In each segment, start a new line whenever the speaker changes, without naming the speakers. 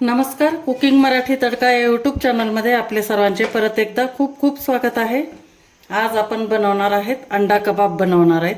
नमस्कार. कुकिंग मराठी तडका या यूट्यूब चॅनलमध्ये आपले सर्वांचे परत एकदा खूप खूप स्वागत आहे. आज आपण बनवणार आहेत अंडा कबाब बनवणार आहेत.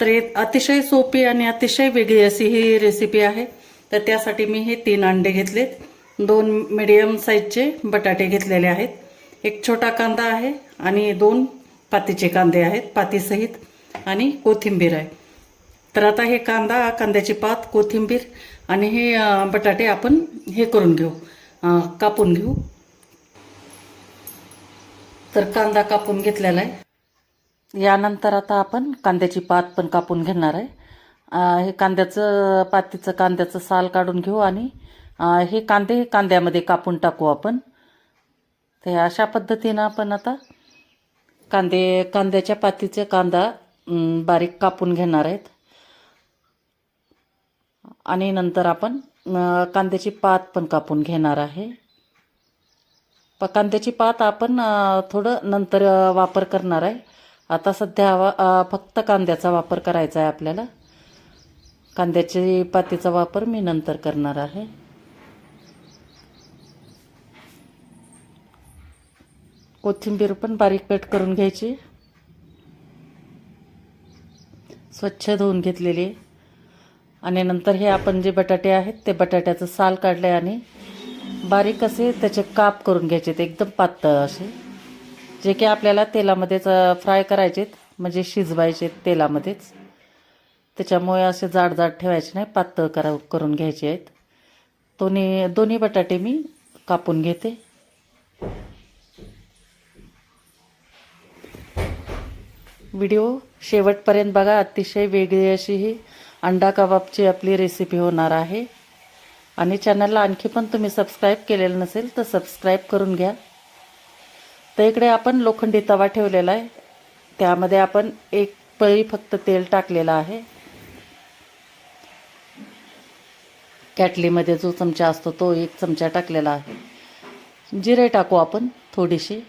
तर हे अतिशय सोपी आणि अतिशय वेगळी अशी ही रेसिपी आहे. तर त्यासाठी मी हे तीन अंडे घेतलेत. दोन मिडियम साईजचे बटाटे घेतलेले आहेत. एक छोटा कांदा आहे आणि दोन पातीचे कांदे आहेत पातीसहित आणि कोथिंबीर आहे. तर आता हे कांदा कांद्याची पात कोथिंबीर आणि हे बटाटे आपण हे करून घेऊ. कापून घेऊ. तर कांदा कापून घेतलेला आहे. यानंतर आता आपण कांद्याची पात पण कापून घेणार आहे. हे कांद्याचं पातीचं कांद्याचं साल काढून घेऊ आणि हे कांदे कांद्यामध्ये कापून टाकू आपण. ते अशा पद्धतीनं आपण आता कांदे कांद्याच्या पातीचे कांदा बारीक कापून घेणार आहेत. आणि नंतर आपण कांद्याची पात पण कापून घेणार आहे. प कांद्याची पात आपण थोडं नंतर वापर करणार आहे. आता सध्या फक्त कांद्याचा वापर करायचा आहे आपल्याला. कांद्याची पातीचा वापर मी नंतर करणार आहे. कोथिंबीर पण बारीक कट करून घ्यायची. स्वच्छ धुवून घेतलेली. आहे आणि नंतर हे आपण जे बटाटे आहेत ते बटाट्याचं साल काढले आणि बारीक असे त्याचे काप करून घ्यायचे एकदम पातळ असे. जे की आपल्याला तेलामध्येच फ्राय करायचेत म्हणजे शिजवायचे तेलामध्येच. त्याच्यामुळे असे जाड जाड ठेवायचे नाही पातळ करा करून घ्यायचे आहेत. दोन्ही दोन्ही बटाटे मी कापून घेते. व्हिडिओ शेवटपर्यंत बघा अतिशय वेगळी अशी ही अंडा कबाबची आपली रेसिपी होणार आहे. आणि चॅनलला आणखी पण तुम्ही सबस्क्राईब केलेलं नसेल तर सबस्क्राईब करून घ्या. तर इकडे आपण लोखंडी तवा ठेवलेला आहे. त्यामध्ये आपण एक पळी फक्त तेल टाकलेलं आहे. कॅटलीमध्ये जो चमचा असतो तो एक चमचा टाकलेला आहे. जिरे टाकू आपण थोडीशी.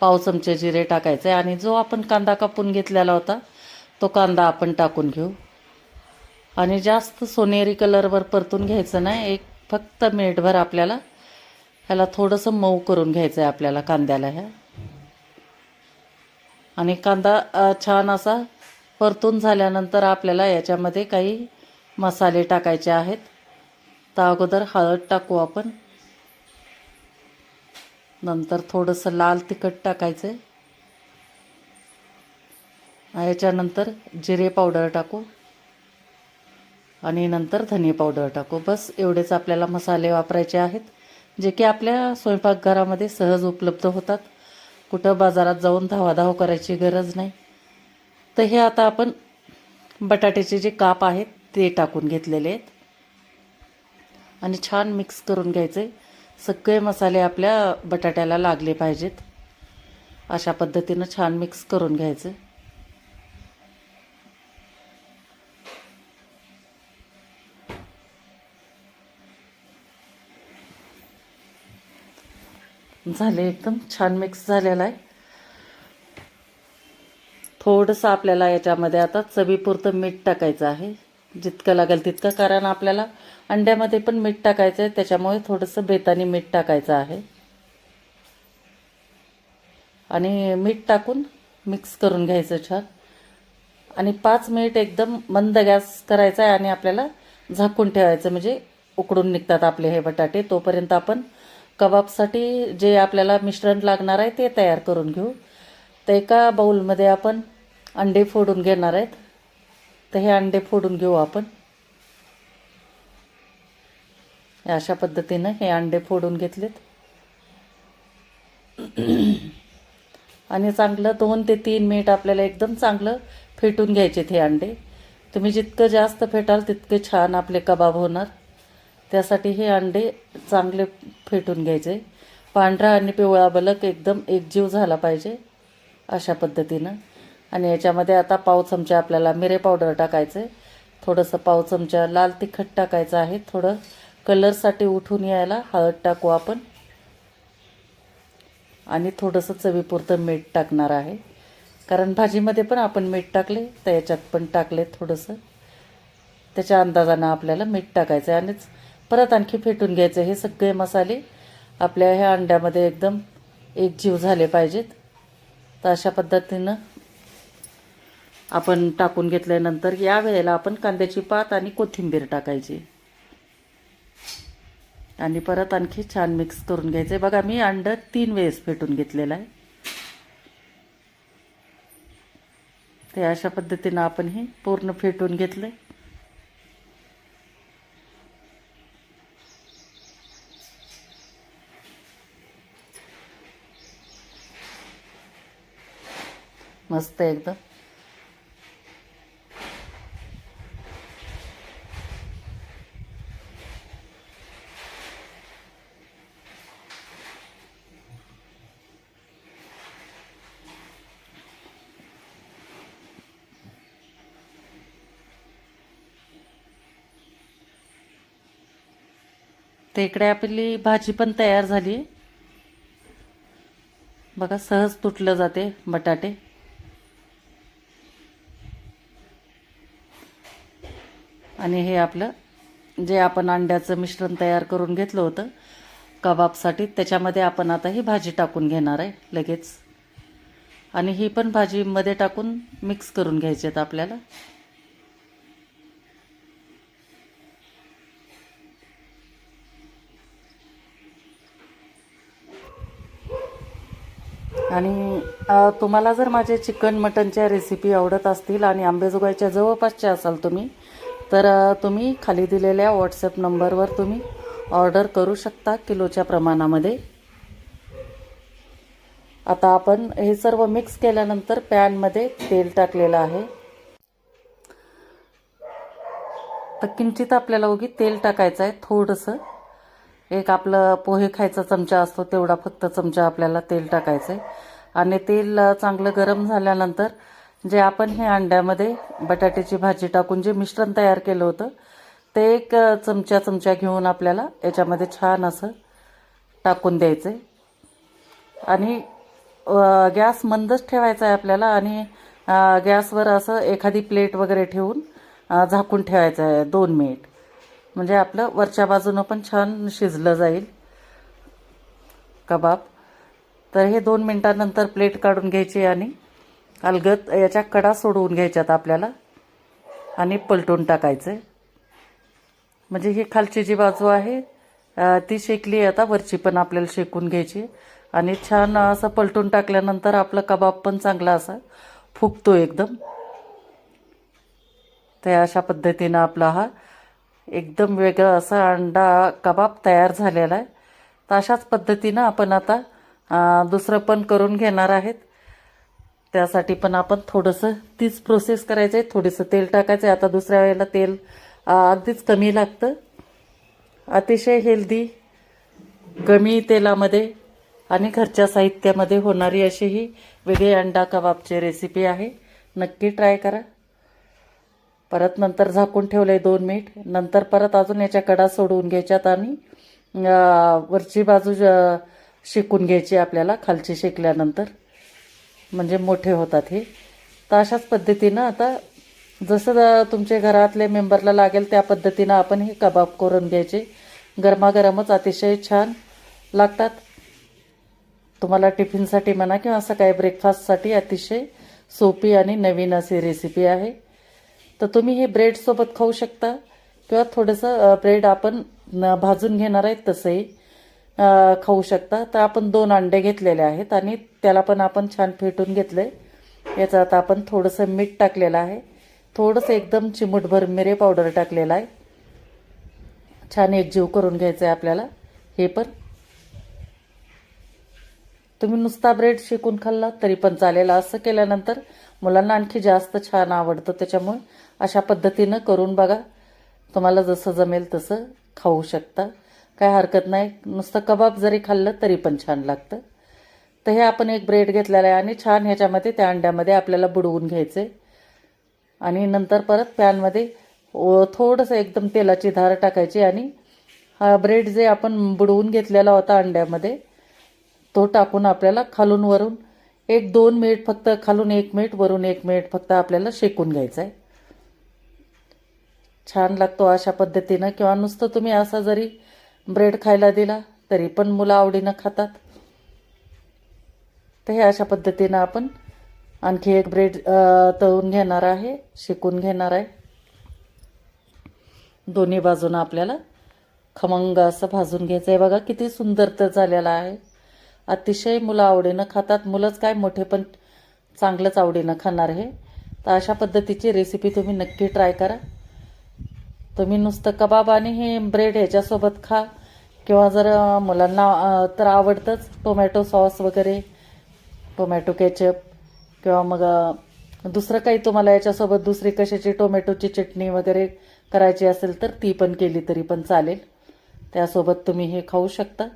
पाव चमचे जिरे टाकायचे आणि जो आपण कांदा कापून घेतलेला होता तो कांदा आपण टाकून घेऊ. आणि जास्त सोनेरी कलरवर परतून घ्यायचं नाही एक फक्त मिनिटभर आपल्याला ह्याला थोडंसं मऊ करून घ्यायचं आहे आपल्याला कांद्याला ह्या. आणि कांदा छान असा परतून झाल्यानंतर आपल्याला याच्यामध्ये काही मसाले टाकायचे आहेत. तर अगोदर हळद टाकू आपण. नंतर थोडंसं लाल तिखट टाकायचं आहे याच्यानंतर जिरे पावडर टाकू. आणि नंतर धने पावडर टाकू. बस एवढेच आपल्याला मसाले वापरायचे आहेत जे की आपल्या स्वयंपाकघरामध्ये सहज उपलब्ध होतात. कुठं बाजारात जाऊन धावाधाव करायची गरज नाही. तर हे आता आपण बटाट्याचे जे काप आहेत ते टाकून घेतलेले आहेत. आणि छान मिक्स करून घ्यायचे. सगळे मसाले आपल्या बटाट्याला लागले पाहिजेत. अशा पद्धतीनं छान मिक्स करून घ्यायचे. झाले एकदम छान मिक्स झालेला आहे. थोडंसं आपल्याला याच्यामध्ये आता चवीपुरतं मीठ टाकायचं आहे. जितकं लागेल तितकं कारण आपल्याला अंड्यामध्ये पण मीठ टाकायचं आहे त्याच्यामुळे थोडंसं बेतानी मीठ टाकायचं आहे. आणि मीठ टाकून मिक्स करून घ्यायचं छान. आणि पाच मिनिट एकदम मंद गॅस करायचा आहे आणि आपल्याला झाकून ठेवायचं म्हणजे उकडून निघतात आपले हे बटाटे. तोपर्यंत आपण कबाबसाठी जे आपल्याला मिश्रण लागणार आहे ते तयार करून घेऊ. तर एका बाऊलमध्ये आपण अंडे फोडून घेणार आहेत. तर हे अंडे फोडून घेऊ आपण. अशा पद्धतीनं हे अंडे फोडून घेतलेत. आणि चांगलं दोन ते तीन मिनिट आपल्याला एकदम चांगलं फेटून घ्यायचे हे अंडे. तुम्ही जितकं जास्त फेटाल तितके छान आपले कबाब होणार. त्यासाठी हे अंडे चांगले फेटून घ्यायचे. पांढरा आणि पिवळा बलक एकदम एकजीव झाला पाहिजे अशा पद्धतीनं. आणि याच्यामध्ये आता पाव चमचा आपल्याला मिरे पावडर टाकायचं. आहे थोडंसं पाव चमचा लाल तिखट टाकायचं आहे. थोडं कलरसाठी उठून यायला हळद टाकू आपण. आणि थोडंसं चवीपुरतं मीठ टाकणार आहे. कारण भाजीमध्ये पण आपण मीठ टाकले तर याच्यात पण टाकले थोडंसं. त्याच्या अंदाजानं आपल्याला मीठ टाकायचं आहे आणि परत आणखी फेटून घ्यायचं. हे सगळे मसाले आपल्या ह्या अंड्यामध्ये एकदम एकजीव झाले पाहिजेत. तर अशा पद्धतीनं आपण टाकून घेतल्यानंतर या वेळेला आपण कांद्याची पात आणि कोथिंबीर टाकायची. आणि परत आणखी छान मिक्स करून घ्यायचे. बघा मी अंड तीन वेळेस फेटून घेतलेलं आहे. ते अशा पद्धतीनं आपण हे पूर्ण फेटून घेतलं आहे मस्त एकदम. तर इकडे आपली भाजी पण तयार झाली. बघा सहज तुटलं जाते बटाटे. आणि हे आपलं जे आपण अंड्याचं मिश्रण तयार करून घेतलं होतं कबाबसाठी त्याच्यामध्ये आपण आता ही भाजी टाकून घेणार आहे लगेच. आणि ही पण भाजीमध्ये टाकून मिक्स करून घ्यायची आहेत आपल्याला. आणि तुम्हाला जर माझे चिकन मटनच्या रेसिपी आवडत असतील आणि आंबेजोगाईच्या जवळपासच्या असाल तुम्ही तर तुम्ही खाली दिलेल्या व्हॉट्सअप नंबरवर तुम्ही ऑर्डर करू शकता किलोच्या प्रमाणामध्ये. आता आपण हे सर्व मिक्स केल्यानंतर पॅनमध्ये तेल टाकलेलं आहे. तर किंचित आपल्याला उगी तेल टाकायचं आहे थोडंसं. एक आपलं पोहे खायचा चमचा असतो तेवढा फक्त चमचा आपल्याला तेल टाकायचं आहे आणि तेल चांगलं गरम झाल्यानंतर जे आपण हे अंड्यामध्ये बटाट्याची भाजी टाकून जे मिश्रण तयार केलं होतं ते एक चमच्या चमचा चमचा घेऊन आपल्याला याच्यामध्ये छान असं टाकून द्यायचं आणि गॅस मंदच ठेवायचा आहे आपल्याला आणि गॅसवर असं एखादी प्लेट वगैरे ठेवून झाकून ठेवायचं आहे दोन मिनिट. म्हणजे आपलं वरच्या बाजूनं पण छान शिजलं जाईल. कबाब. तर हे दोन मिनटानंतर प्लेट काढून घ्यायची आणि अलगद याच्या कडा सोडवून घ्यायच्यात आपल्याला आणि पलटून टाकायचं म्हणजे ही खालची जी बाजू आहे ती शेकली आता वरची पण आपल्याला शेकून घ्यायची. आणि छान असं पलटून टाकल्यानंतर आपला कबाब पण चांगला असा फुगतो एकदम. तर अशा पद्धतीनं आपला हा एकदम वेगळा असा अंडा कबाब तयार झालेला आहे. तर अशाच पद्धतीनं आपण आता दुसरं पण करून घेणार आहेत. त्यासाठी पण आपण थोडंसं तीच प्रोसेस करायचं आहे थोडंसं तेल टाकायचं आहे आता दुसऱ्या वेळेला तेल अगदीच कमी लागतं. अतिशय हेल्दी कमी तेलामध्ये आणि घरच्या साहित्यामध्ये होणारी अशी ही वेगळी अंडा कबाबची रेसिपी आहे. नक्की ट्राय करा. परत नंतर झाकून ठेवलं आहे दोन मिनिट. नंतर परत अजून याच्या कडा सोडवून घ्यायच्यात आणि वरची बाजू शिकून घ्यायची आपल्याला खालची शेकल्यानंतर. म्हणजे मोठे होतात हे. तर अशाच पद्धतीनं आता जसं ज- तुमच्या घरातले मेंबरला लागेल त्या पद्धतीनं आपण हे कबाब करून घ्यायचे. गरमागरमच अतिशय छान लागतात. तुम्हाला टिफिनसाठी म्हणा किंवा असं काही ब्रेकफास्टसाठी अतिशय सोपी आणि नवीन अशी रेसिपी आहे. तर तुम्ही हे ब्रेडसोबत खाऊ शकता किंवा थोडंसं ब्रेड आपण भाजून घेणार आहेत तसंही खाऊ शकता. तर आपण दोन अंडे घेतलेले आहेत आणि त्याला पण आपण छान फेटून घेतलं आहे याचं आता आपण थोडंसं मीठ टाकलेलं आहे. थोडंसं एकदम चिमूटभर मिरे पावडर टाकलेलं आहे. छान एकजीव करून घ्यायचं आहे आपल्याला. हे पण. तुम्ही नुसता ब्रेड शेकून खाल्ला तरी पण चालेल. असं केल्यानंतर मुलांना आणखी जास्त छान आवडतं. त्याच्यामुळे अशा पद्धतीनं करून बघा. तुम्हाला जसं जमेल तसं खाऊ शकता. काय हरकत नाही. नुसतं कबाब जरी खाल्लं तरी पण छान लागतं. तर हे आपण एक ब्रेड घेतलेला आहे आणि छान ह्याच्यामध्ये त्या अंड्यामध्ये आपल्याला बुडवून घ्यायचे. आणि नंतर परत पॅनमध्ये थोडंसं एकदम तेलाची धार टाकायची आणि हा ब्रेड जे आपण बुडवून घेतलेला होता अंड्यामध्ये तो टाकून आपल्याला खालून वरून एक दोन मिनिट फक्त खालून एक मिनिट वरून एक मिनिट फक्त आपल्याला शेकून घ्यायचं आहे छान लागतो अशा पद्धतीनं. किंवा नुसतं तुम्ही असा जरी ब्रेड खायला दिला तरी पण मुलं आवडीनं खातात. तर हे अशा पद्धतीनं आपण आणखी एक ब्रेड तळून घेणार आहे शेकून घेणार आहे. दोन्ही बाजूनं आपल्याला खमंग असं भाजून घ्यायचं आहे बघा किती सुंदर तर झालेला आहे. अतिशय मुलं आवडीनं खातात. मुलंच काय मोठे पण चांगलंच आवडीनं खाणार हे. तर अशा पद्धतीची रेसिपी तुम्ही नक्की ट्राय करा. तुम्ही नुसतं कबाब आणि हे ब्रेड ह्याच्यासोबत खा. किंवा जर मुलांना तर आवडतंच टोमॅटो सॉस वगैरे. टोमॅटो केचप किंवा मग दुसरं काही तुम्हाला याच्यासोबत दुसरी कशाची टोमॅटोची चटणी वगैरे करायची असेल तर ती पण केली तरी पण चालेल. त्यासोबत तुम्ही हे खाऊ शकता.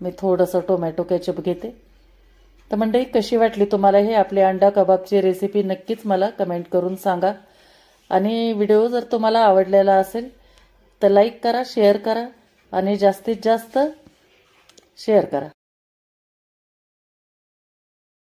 मी थोडंसं टोमॅटो केचप घेते. तर मंडळी कशी वाटली तुम्हाला हे आपली अंडा कबाबची रेसिपी नक्कीच मला कमेंट करून सांगा. आणि व्हिडिओ जर तुम्हाला आवडलेला असेल तर लाईक करा शेअर करा आणि जास्तीत जास्त शेअर करा.